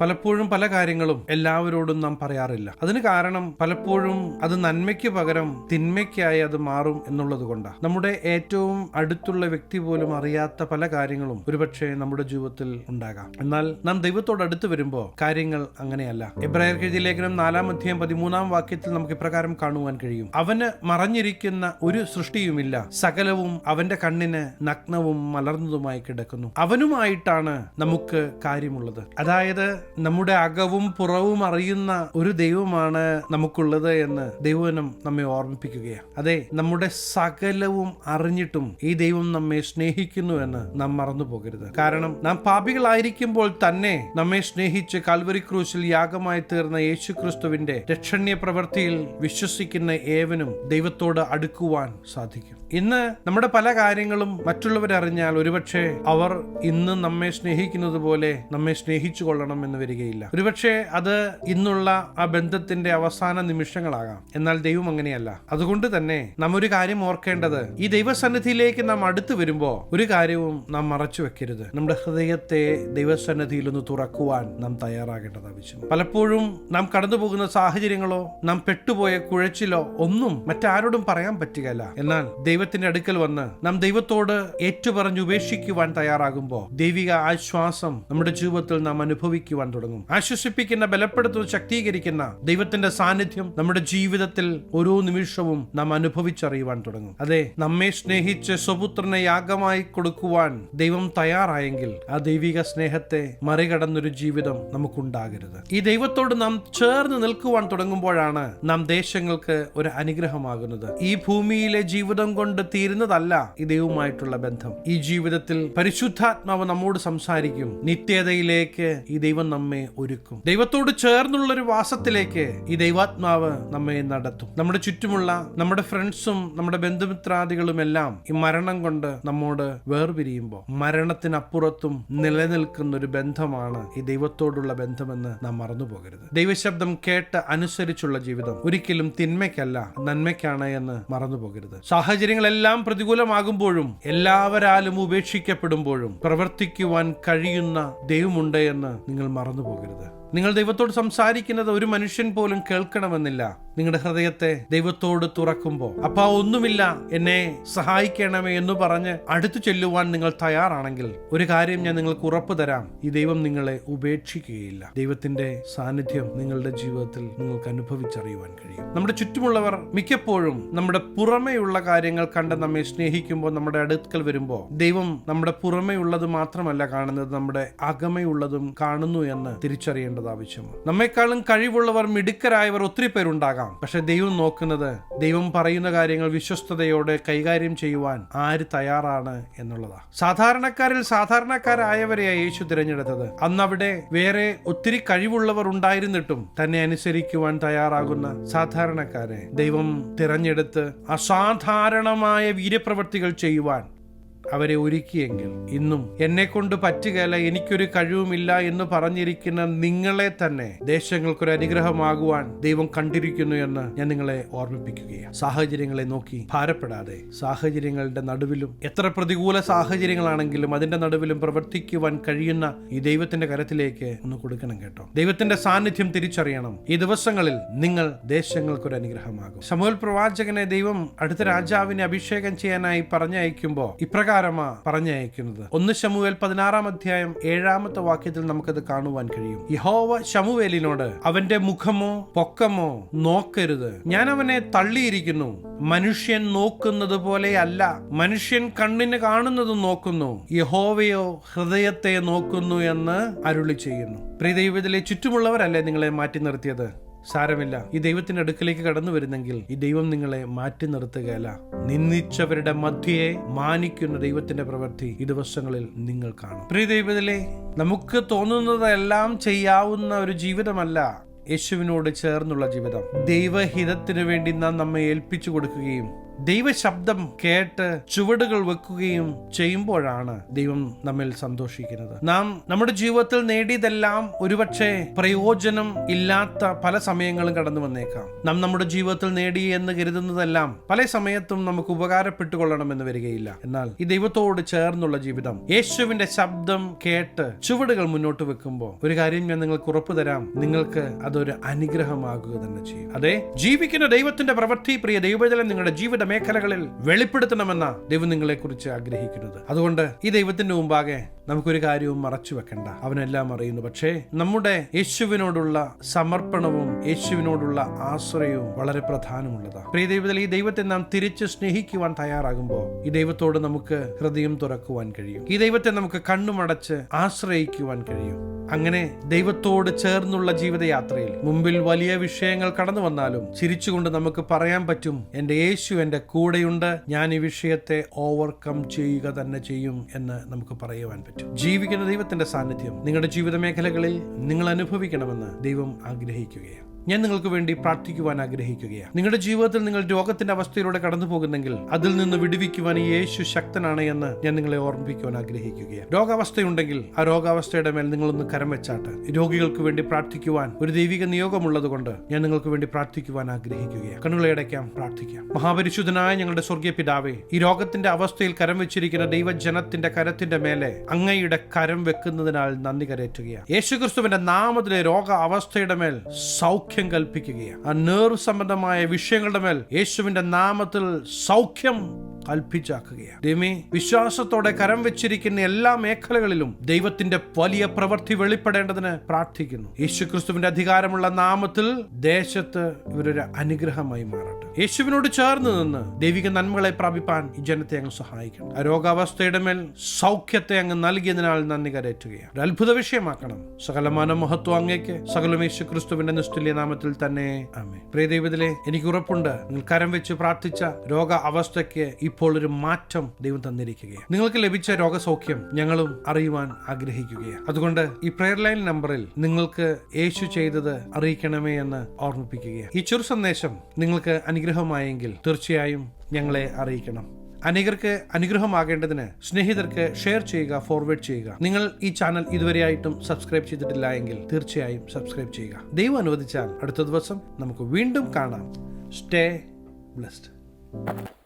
പലപ്പോഴും പല കാര്യങ്ങളും എല്ലാവരോടും നാം പറയാറില്ല. അതിന് കാരണം പലപ്പോഴും അത് നന്മയ്ക്ക് പകരം തിന്മയ്ക്കായി അത് മാറും എന്നുള്ളത് കൊണ്ടാണ്. നമ്മുടെ ഏറ്റവും അടുത്തുള്ള വ്യക്തി പോലും അറിയാത്ത പല കാര്യങ്ങളും ഒരുപക്ഷെ നമ്മുടെ ജീവിതത്തിൽ ഉണ്ടാകാം. എന്നാൽ നാം ദൈവത്തോട് അടുത്ത് വരുമ്പോൾ കാര്യങ്ങൾ അങ്ങനെയല്ല. എബ്രായർ എഴുതിയ ലേഖനം നാലാം അധ്യായം പതിമൂന്നാം വാക്യത്തിൽ നമുക്ക് ഇപ്രകാരം കാണുവാൻ കഴിയും. അവന് മറഞ്ഞിരിക്കുന്ന ഒരു സൃഷ്ടിയുമില്ല. സകലവും അവന്റെ കണ്ണിന് നഗ്നവും മലർന്നതുമായി കിടക്കുന്നു. അവനുമായിട്ടാണ് നമുക്ക് കാര്യമുള്ളത്. അതായത് നമ്മുടെ അകവും പുറവും അറിയുന്ന ഒരു ദൈവമാണ് നമുക്കുള്ളത് എന്ന് ദൈവനം നമ്മെ ഓർമ്മിപ്പിക്കുകയാണ്. അതെ നമ്മുടെ സകലവും അറിഞ്ഞിട്ടും ഈ ദൈവം നമ്മെ സ്നേഹിക്കുന്നു എന്ന് നാം മറന്നു പോകരുത്. കാരണം നാം പാപികളായിരിക്കുമ്പോൾ തന്നെ നമ്മെ സ്നേഹിച്ച് കാൽവരി ക്രൂശിൽ യാഗമായി തീർന്ന യേശു ക്രിസ്തുവിന്റെ രക്ഷണ്യ പ്രവൃത്തിയിൽ വിശ്വസിക്കുന്ന ഏവനും ദൈവത്തോട് അടുക്കുവാൻ സാധിക്കും. ഇന്ന് നമ്മുടെ പല കാര്യങ്ങളും മറ്റുള്ളവരറിഞ്ഞാൽ ഒരുപക്ഷെ അവർ ഇന്ന് നമ്മെ സ്നേഹിക്കുന്നത് പോലെ നമ്മെ സ്നേഹിച്ചു കൊള്ളണം എന്ന് വരികയില്ല. ഒരുപക്ഷെ അത് ഇന്നുള്ള ആ ബന്ധത്തിന്റെ അവസാന നിമിഷങ്ങളാകാം. എന്നാൽ ദൈവം അങ്ങനെയല്ല. അതുകൊണ്ട് തന്നെ നാം ഒരു കാര്യം ഓർക്കേണ്ടത് ഈ ദൈവസന്നിധിയിലേക്ക് നാം അടുത്തു വരുമ്പോൾ ഒരു കാര്യവും നാം മറച്ചു വെക്കരുത്. നമ്മുടെ ഹൃദയത്തെ ദൈവസന്നിധിയിൽ ഒന്ന് തുറക്കുവാൻ നാം തയ്യാറാകേണ്ടത് ആവശ്യം പലപ്പോഴും നാം കടന്നു പോകുന്ന സാഹചര്യങ്ങളോ നാം പെട്ടുപോയ കുഴച്ചിലോ ഒന്നും മറ്റാരോടും പറയാൻ പറ്റുകയില്ല. എന്നാൽ ദൈവത്തിന്റെ അടുക്കൽ വന്ന് നാം ദൈവത്തോട് ഏറ്റുപറഞ്ഞ് ഉപേക്ഷിക്കുവാൻ തയ്യാറാകുമ്പോൾ ദൈവിക ആശ്വാസം നമ്മുടെ ജീവിതത്തിൽ നാം അനുഭവിക്കുവാൻ തുടങ്ങും. ആശ്വസിപ്പിക്കുന്ന ബലപ്പെടുത്തുന്ന ശക്തീകരിക്കുന്ന ദൈവത്തിന്റെ സാന്നിധ്യം നമ്മുടെ ജീവിതത്തിൽ ഓരോ നിമിഷവും നാം അനുഭവിച്ചറിയുവാൻ തുടങ്ങും. അതെ നമ്മെ സ്നേഹിച്ച് സ്വപുത്രനെ യാഗമായി കൊടുക്കുവാൻ ദൈവം തയ്യാറായെങ്കിൽ ആ ദൈവിക സ്നേഹത്തെ മറികടന്നൊരു ജീവിതം നമുക്കുണ്ടാകരുത്. ഈ ദൈവത്തോട് നാം ചേർന്ന് നിൽക്കുവാൻ തുടങ്ങുമ്പോഴാണ് നാം ദേശങ്ങൾക്ക് ഒരു അനുഗ്രഹമാകുന്നത്. ഈ ഭൂമിയിലെ ജീവിതം കൊണ്ട് തീരുന്നതല്ല ഈ ദൈവവുമായിട്ടുള്ള ബന്ധം. ഈ ജീവിതത്തിൽ പരിശുദ്ധാത്മാവ് നമ്മോട് സംസാരിക്കും നിത്യതയിലേക്ക് ഈ ദൈവം നമ്മെ ഒരുക്കും. ദൈവത്തോട് ചേർന്നുള്ള ഒരു വാസത്തിലേക്ക് ഈ ദൈവാത്മാവ് നമ്മെ നടത്തും. നമ്മുടെ ചുറ്റുമുള്ള നമ്മുടെ ഫ്രണ്ട്സും നമ്മുടെ ബന്ധുമിത്രാദികളും എല്ലാം ഈ മരണം കൊണ്ട് നമ്മോട് വേർപിരിയുമ്പോൾ മരണത്തിനപ്പുറത്തും നിലനിൽക്കുന്ന ഒരു ബന്ധമാണ് ഈ ദൈവത്തോടുള്ള ബന്ധമെന്ന് നാം മറന്നു പോകരുത്. ദൈവശബ്ദം കേട്ട് അനുസരിച്ചുള്ള ജീവിതം ഒരിക്കലും തിന്മയ്ക്കല്ല നന്മയ്ക്കാണ് എന്ന് മറന്നു പോകരുത്. സാഹചര്യങ്ങളെല്ലാം പ്രതികൂലമാകുമ്പോഴും എല്ലാവരാലും ഉപേക്ഷിക്കപ്പെടുമ്പോഴും പ്രവർത്തിക്കുവാൻ കഴിയുന്ന ദൈവമുണ്ട് എന്ന് നിങ്ങൾ മറന്നു പോകരുത് നിങ്ങൾ ദൈവത്തോട് സംസാരിക്കുന്നത് ഒരു മനുഷ്യൻ പോലും കേൾക്കണമെന്നില്ല. നിങ്ങളുടെ ഹൃദയത്തെ ദൈവത്തോട് തുറക്കുമ്പോൾ അപ്പ ഒന്നുമില്ല എന്നെ സഹായിക്കണമേ എന്ന് പറഞ്ഞ് അടുത്തു ചെല്ലുവാൻ നിങ്ങൾ തയ്യാറാണെങ്കിൽ ഒരു കാര്യം ഞാൻ നിങ്ങൾക്ക് ഉറപ്പ് തരാം. ഈ ദൈവം നിങ്ങളെ ഉപേക്ഷിക്കുകയില്ല. ദൈവത്തിന്റെ സാന്നിധ്യം നിങ്ങളുടെ ജീവിതത്തിൽ നിങ്ങൾക്ക് അനുഭവിച്ചറിയുവാൻ കഴിയും. നമ്മുടെ ചുറ്റുമുള്ളവർ മിക്കപ്പോഴും നമ്മുടെ പുറമേയുള്ള കാര്യങ്ങൾ കണ്ട് നമ്മെ സ്നേഹിക്കുമ്പോൾ നമ്മുടെ അടുക്കൽ വരുമ്പോൾ ദൈവം നമ്മുടെ പുറമേയുള്ളത് മാത്രമല്ല കാണുന്നത് നമ്മുടെ അകമയുള്ളതും കാണുന്നു എന്ന് തിരിച്ചറിയേണ്ടത് ആവശ്യമാണ്. നമ്മെക്കാളും കഴിവുള്ളവർ മിടുക്കരായവർ ഒത്തിരി പേരുണ്ടാകാം. പക്ഷെ ദൈവം നോക്കുന്നത് ദൈവം പറയുന്ന കാര്യങ്ങൾ വിശ്വസ്തയോടെ കൈകാര്യം ചെയ്യുവാൻ ആര് തയ്യാറാണ് എന്നുള്ളതാണ് സാധാരണക്കാരിൽ സാധാരണക്കാരായവരെയാണ് യേശു തിരഞ്ഞെടുത്തത്. അന്നവിടെ വേറെ ഒത്തിരി കഴിവുള്ളവർ ഉണ്ടായിരുന്നിട്ടും തന്നെ അനുസരിക്കുവാൻ തയ്യാറാകുന്ന സാധാരണക്കാരെ ദൈവം തിരഞ്ഞെടുത്ത് അസാധാരണമായ വീര്യപ്രവർത്തികൾ ചെയ്യുവാൻ അവരെ ഒരുക്കിയെങ്കിൽ ഇന്നും എന്നെ കൊണ്ട് പറ്റുകയല്ല എനിക്കൊരു കഴിവുമില്ല എന്ന് പറഞ്ഞിരിക്കുന്ന നിങ്ങളെ തന്നെ ദേശങ്ങൾക്കൊരു അനുഗ്രഹമാകുവാൻ ദൈവം കണ്ടിരിക്കുന്നു എന്ന് ഞാൻ നിങ്ങളെ ഓർമ്മിപ്പിക്കുകയാണ്. സാഹചര്യങ്ങളെ നോക്കി ഭാരപ്പെടാതെ സാഹചര്യങ്ങളുടെ നടുവിലും എത്ര പ്രതികൂല സാഹചര്യങ്ങളാണെങ്കിലും അതിന്റെ നടുവിലും പ്രവർത്തിക്കുവാൻ കഴിയുന്ന ഈ ദൈവത്തിന്റെ കരത്തിലേക്ക് ഒന്ന് കൊടുക്കണം കേട്ടോ. ദൈവത്തിന്റെ സാന്നിധ്യം തിരിച്ചറിയണം. ഈ ദിവസങ്ങളിൽ നിങ്ങൾ ദേശങ്ങൾക്കൊരു അനുഗ്രഹമാകും. സമൂഹ പ്രവാചകനെ ദൈവം അടുത്ത രാജാവിനെ അഭിഷേകം ചെയ്യാനായി പറഞ്ഞയക്കുമ്പോൾ ഇപ്രകാരമാ പറഞ്ഞയക്കുന്നത്. ഒന്ന് ശമുവേൽ പതിനാറാം അധ്യായം ഏഴാമത്തെ വാക്യത്തിൽ നമുക്കത് കാണുവാൻ കഴിയും. യഹോവ ശമുവേലിനോട് അവന്റെ മുഖമോ പൊക്കമോ നോക്കരുത്. ഞാൻ അവനെ തള്ളിയിരിക്കുന്നു. മനുഷ്യൻ നോക്കുന്നത് പോലെയല്ല മനുഷ്യൻ കണ്ണിന് കാണുന്നത് നോക്കുന്നു. യഹോവയോ ഹൃദയത്തെ നോക്കുന്നു എന്ന് അരുളി ചെയ്യുന്നു. പ്രിയ ദൈവത്തിലെ ചുറ്റുമുള്ളവരല്ലേ നിങ്ങളെ മാറ്റി നിർത്തിയത്? സാരമില്ല. ഈ ദൈവത്തിന്റെ അടുക്കലേക്ക് കടന്നു വരുന്നെങ്കിൽ ഈ ദൈവം നിങ്ങളെ മാറ്റി നിർത്തുകയല്ല. നിന്ദിച്ചവരുടെ മധ്യയെ മാനിക്കുന്ന ദൈവത്തിന്റെ പ്രവൃത്തി ഈ ദിവസങ്ങളിൽ നിങ്ങൾ കാണും. പ്രിയ ദൈവത്തിലെ നമുക്ക് തോന്നുന്നതെല്ലാം ചെയ്യാവുന്ന ഒരു ജീവിതമല്ല യേശുവിനോട് ചേർന്നുള്ള ജീവിതം. ദൈവഹിതത്തിനു വേണ്ടി നാം നമ്മെ ഏൽപ്പിച്ചു കൊടുക്കുകയും ദൈവശബ്ദം കേട്ട് ചുവടുകൾ വെക്കുകയും ചെയ്യുമ്പോഴാണ് ദൈവം നമ്മിൽ സന്തോഷിക്കുന്നത്. നാം നമ്മുടെ ജീവിതത്തിൽ നേടിയതെല്ലാം ഒരുപക്ഷെ പ്രയോജനം ഇല്ലാത്ത പല സമയങ്ങളും കടന്നു വന്നേക്കാം. നാം നമ്മുടെ ജീവിതത്തിൽ നേടി എന്ന് കരുതുന്നതെല്ലാം പല സമയത്തും നമുക്ക് ഉപകാരപ്പെട്ടുകൊള്ളണമെന്ന് വരികയില്ല. എന്നാൽ ഈ ദൈവത്തോട് ചേർന്നുള്ള ജീവിതം യേശുവിന്റെ ശബ്ദം കേട്ട് ചുവടുകൾ മുന്നോട്ട് വെക്കുമ്പോൾ ഒരു കാര്യം ഞാൻ നിങ്ങൾക്ക് ഉറപ്പ് തരാം. നിങ്ങൾക്ക് അതൊരു അനുഗ്രഹമാകുക തന്നെ ചെയ്യും. അതെ ജീവിക്കുന്ന ദൈവത്തിന്റെ പ്രവൃത്തി പ്രിയ ദൈവജലം നിങ്ങളുടെ ജീവിത മേഖലകളിൽ വെളിപ്പെടുത്തണമെന്ന ദൈവം നിങ്ങളെ കുറിച്ച് ആഗ്രഹിക്കുന്നത് അതുകൊണ്ട് ഈ ദൈവത്തിന്റെ മുമ്പാകെ നമുക്കൊരു കാര്യവും മറച്ചു വെക്കണ്ട. അവനെല്ലാം അറിയുന്നു. പക്ഷേ നമ്മുടെ യേശുവിനോടുള്ള സമർപ്പണവും യേശുവിനോടുള്ള ആശ്രയവും വളരെ പ്രധാനമുള്ളതാണ് പ്രിയ ദൈവത്തിൽ ഈ ദൈവത്തെ നാം തിരിച്ച് സ്നേഹിക്കുവാൻ തയ്യാറാകുമ്പോൾ ഈ ദൈവത്തോട് നമുക്ക് ഹൃദയം തുറക്കുവാൻ കഴിയും. ഈ ദൈവത്തെ നമുക്ക് കണ്ണുമടച്ച് ആശ്രയിക്കുവാൻ കഴിയും. അങ്ങനെ ദൈവത്തോട് ചേർന്നുള്ള ജീവിതയാത്രയിൽ മുമ്പിൽ വലിയ വിഷയങ്ങൾ കടന്നു വന്നാലും ചിരിച്ചുകൊണ്ട് നമുക്ക് പറയാൻ പറ്റും എന്റെ യേശു എന്റെ കൂടെയുണ്ട്. ഞാൻ ഈ വിഷയത്തെ ഓവർകം ചെയ്യുക തന്നെ ചെയ്യും എന്ന് നമുക്ക് പറയുവാൻ പറ്റും. ജീവിക്കുന്ന ദൈവത്തിന്റെ സാന്നിധ്യം നിങ്ങളുടെ ജീവിത മേഖലകളിൽ നിങ്ങൾ അനുഭവിക്കണമെന്ന് ദൈവം ആഗ്രഹിക്കുകയാണ്. ഞാൻ നിങ്ങൾക്ക് വേണ്ടി പ്രാർത്ഥിക്കുവാൻ ആഗ്രഹിക്കുകയാണ്. നിങ്ങളുടെ ജീവിതത്തിൽ നിങ്ങൾ രോഗത്തിന്റെ അവസ്ഥയിലൂടെ കടന്നു പോകുന്നെങ്കിൽ അതിൽ നിന്ന് വിടുവിക്കുവാൻ യേശു ശക്തനാണ് എന്ന് ഞാൻ നിങ്ങളെ ഓർമ്മിപ്പിക്കുവാൻ ആഗ്രഹിക്കുകയാണ്. രോഗാവസ്ഥയുണ്ടെങ്കിൽ ആ രോഗാവസ്ഥയുടെ മേൽ നിങ്ങളൊന്ന് കരം വെച്ചാട്ട് രോഗികൾക്ക് വേണ്ടി പ്രാർത്ഥിക്കുവാൻ ഒരു ദൈവിക നിയോഗമുള്ളത് കൊണ്ട് ഞാൻ നിങ്ങൾക്ക് വേണ്ടി പ്രാർത്ഥിക്കുവാൻ ആഗ്രഹിക്കുകയാണ്. കണ്ണുകളെ അടയ്ക്കാം പ്രാർത്ഥിക്കാം. മഹാപരിശുദ്ധനായ ഞങ്ങളുടെ സ്വർഗീയ പിതാവേ ഈ രോഗത്തിന്റെ അവസ്ഥയിൽ കരം വെച്ചിരിക്കുന്ന ദൈവജനത്തിന്റെ കരത്തിന്റെ മേലെ അങ്ങയുടെ കരം വെക്കുന്നതിനാൽ നന്ദി കരയറ്റുകയാണ് യേശുക്രിസ്തുവിന്റെ നാമത്തിലെ രോഗ അവസ്ഥയുടെ മേൽ സൗഖ്യം കൽപ്പിക്കുകയാണ്. ആ നേർ സംബന്ധമായ വിഷയങ്ങളുടെ മേൽ യേശുവിന്റെ നാമത്തിൽ സൗഖ്യം കൽപ്പിച്ചാക്കുകയാണ് ദൈവമേ വിശ്വാസത്തോടെ കരം വെച്ചിരിക്കുന്ന എല്ലാ മേഖലകളിലും ദൈവത്തിന്റെ വലിയ പ്രവൃത്തി വെളിപ്പെടേണ്ടതിന് പ്രാർത്ഥിക്കുന്നു. യേശുക്രിസ്തുവിന്റെ അധികാരമുള്ള നാമത്തിൽ ദേശത്ത് ഇവരൊരു അനുഗ്രഹമായി മാറട്ടെ. യേശുവിനോട് ചേർന്ന് നിന്ന് ദൈവിക നന്മകളെ പ്രാപിപ്പാൻ ഈ ജനത്തെ അങ്ങ് സഹായിക്കണം. രോഗാവസ്ഥയുടെ മേൽ സൗഖ്യത്തെ അങ്ങ് നൽകിയതിനാൽ നന്ദി കരയറ്റുകയാണ് ഒരു അത്ഭുത വിഷയമാക്കണം. സകലമാന മഹത്വം അങ്ങേക്ക് സകലം യേശു ക്രിസ്തുവിന്റെ നിസ്തുല്യ നാമത്തിൽ തന്നെ. ആമേ പ്രിയ ദൈവത്തിലെ എനിക്ക് ഉറപ്പുണ്ട്. നിങ്ങൾ കരം വെച്ച് പ്രാർത്ഥിച്ച രോഗ അവസ്ഥയ്ക്ക് ഇപ്പോൾ ഒരു മാറ്റം ദൈവം തന്നിരിക്കുകയാണ്. നിങ്ങൾക്ക് ലഭിച്ച രോഗസൗഖ്യം ഞങ്ങളും അറിയുവാൻ ആഗ്രഹിക്കുകയാണ്. അതുകൊണ്ട് ഈ പ്രെയർ ലൈൻ നമ്പറിൽ നിങ്ങൾക്ക് യേശു ചെയ്തത് അറിയിക്കണമേ എന്ന് ഓർമ്മിപ്പിക്കുകയാണ്. ഈ ചെറു സന്ദേശം നിങ്ങൾക്ക് അനുഗ്രഹമായെങ്കിൽ തീർച്ചയായും ഞങ്ങളെ അറിയിക്കണം. അനേകർക്ക് അനുഗ്രഹമാകേണ്ടതിന് സ്നേഹിതർക്ക് ഷെയർ ചെയ്യുക ഫോർവേഡ് ചെയ്യുക. നിങ്ങൾ ഈ ചാനൽ ഇതുവരെയായിട്ടും സബ്സ്ക്രൈബ് ചെയ്തിട്ടില്ല എങ്കിൽ തീർച്ചയായും സബ്സ്ക്രൈബ് ചെയ്യുക. ദൈവം അനുവദിച്ചാൽ അടുത്ത ദിവസം നമുക്ക് വീണ്ടും കാണാം. Stay blessed